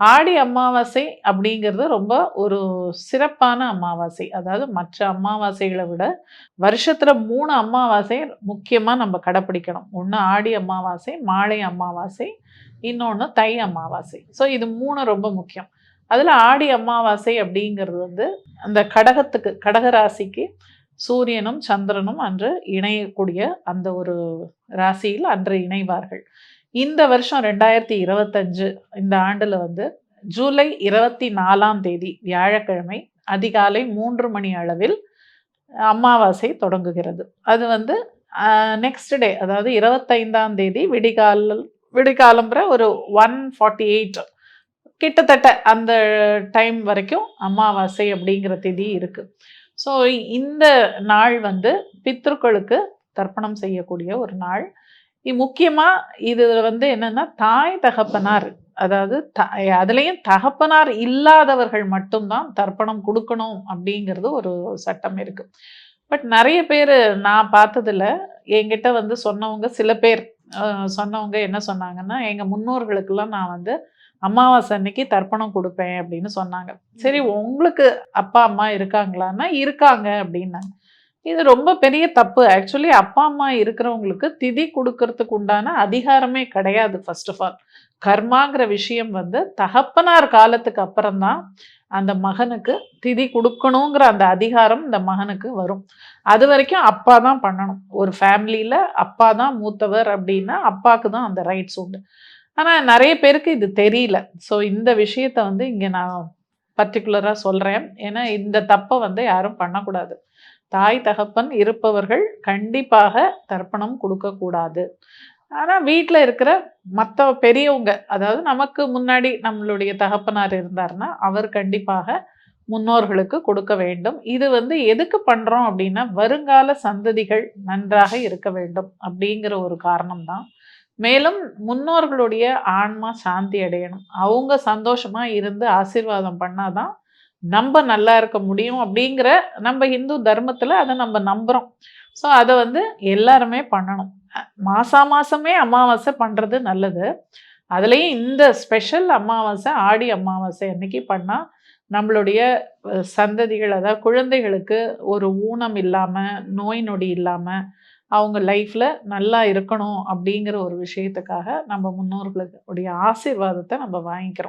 ஆடி அமாவாசை அப்படிங்கிறது ரொம்ப ஒரு சிறப்பான அமாவாசை. அதாவது மற்ற அமாவாசைகளை விட வருஷத்தில் மூணு அமாவாசை முக்கியமாக நம்ம கடைப்பிடிக்கணும். ஒன்று ஆடி அமாவாசை மாலை அமாவாசை இன்னொன்று தை அமாவாசை. ஸோ இது மூணு ரொம்ப முக்கியம். அதில் ஆடி அமாவாசை அப்படிங்கிறது வந்து அந்த கடகத்துக்கு கடகராசிக்கு சூரியனும் சந்திரனும் அன்று இணையக்கூடிய அந்த ஒரு ராசியில் அன்று இணைவார்கள். இந்த வருஷம் ரெண்டாயிரத்தி இருபத்தஞ்சு இந்த ஆண்டில் வந்து ஜூலை இருபத்தி நாலாம் தேதி வியாழக்கிழமை அதிகாலை மூன்று மணி அளவில் அமாவாசை தொடங்குகிறது. அது வந்து நெக்ஸ்ட் டே அதாவது இருபத்தைந்தாம் தேதி விடிகால விடிகாலம்புற ஒரு ஒன் ஃபார்ட்டி எயிட் கிட்டத்தட்ட அந்த டைம் வரைக்கும் அமாவாசை அப்படிங்கிற தேதி இருக்குது ஸோ இந்த நாள் வந்து பித்ருக்களுக்கு தர்ப்பணம் செய்யக்கூடிய ஒரு நாள். முக்கியமாக இது வந்து என்னென்னா தாய் தகப்பனார் அதாவது த அதுலேயும் தகப்பனார் இல்லாதவர்கள் மட்டும்தான் தர்ப்பணம் கொடுக்கணும் அப்படிங்கிறது ஒரு சட்டம் இருக்குது பட் நிறைய பேர் நான் பார்த்ததில் என்கிட்ட வந்து சொன்னவங்க சில பேர் சொன்னவங்க என்ன சொன்னாங்கன்னா எங்கள் முன்னோர்களுக்கெல்லாம் நான் வந்து அமாவாசை அன்னைக்கு தர்ப்பணம் கொடுப்பேன் அப்படின்னு சொன்னாங்க. சரி உங்களுக்கு அப்பா அம்மா இருக்காங்களான்னா இருக்காங்க அப்படின்னாங்க. இது ரொம்ப பெரிய தப்பு. ஆக்சுவலி அப்பா அம்மா இருக்கிறவங்களுக்கு திதி கொடுக்கறதுக்கு உண்டான அதிகாரமே கிடையாது ஃபர்ஸ்ட் ஆஃப் ஆல் கர்மாங்கிற விஷயம் வந்து தகப்பனார் காலத்துக்கு அப்புறம்தான் அந்த மகனுக்கு திதி கொடுக்கணுங்கிற அந்த அதிகாரம் இந்த மகனுக்கு வரும். அது வரைக்கும் அப்பா தான் பண்ணணும். ஒரு ஃபேமிலியில் அப்பா தான் மூத்தவர் அப்படின்னா அப்பாவுக்கு தான் அந்த ரைட்ஸ் உண்டு. ஆனால் நிறைய பேருக்கு இது தெரியல. ஸோ இந்த விஷயத்த வந்து இங்கே நான் பர்டிகுலராக சொல்கிறேன் ஏன்னா இந்த தப்பை வந்து யாரும் பண்ணக்கூடாது. தாய் தகப்பன் இருப்பவர்கள் கண்டிப்பாக தர்ப்பணம் கொடுக்கக்கூடாது. ஆனால் வீட்டில் இருக்கிற மற்ற பெரியவங்க அதாவது நமக்கு முன்னாடி நம்மளுடைய தகப்பனார் இருந்தார்னா அவர் கண்டிப்பாக முன்னோர்களுக்கு கொடுக்க வேண்டும். இது வந்து எதுக்கு பண்ணுறோம் அப்படின்னா வருங்கால சந்ததிகள் நன்றாக இருக்க வேண்டும் அப்படிங்கிற ஒரு காரணம் தான் மேலும் முன்னோர்களுடைய ஆன்மா சாந்தி அடையணும். அவங்க சந்தோஷமாக இருந்து ஆசீர்வாதம் பண்ணாதான் நம்ம நல்லா இருக்க முடியும் அப்படிங்கிற நம்ம இந்து தர்மத்தில் அதை நம்ம நம்புகிறோம் ஸோ அதை வந்து எல்லாருமே பண்ணணும். மாசா மாசமே அமாவாசை பண்ணுறது நல்லது. அதுலேயும் இந்த ஸ்பெஷல் அமாவாசை ஆடி அமாவாசை அன்னைக்கு பண்ணால் நம்மளுடைய சந்ததிகள் அதாவது குழந்தைகளுக்கு ஒரு ஊனம் இல்லாமல் நோய் நொடி இல்லாமல் அவங்க லைஃப்பில் நல்லா இருக்கணும் அப்படிங்கிற ஒரு விஷயத்துக்காக நம்ம முன்னோர்களுடைய ஆசீர்வாதத்தை நம்ம வாங்கிக்கிறோம்.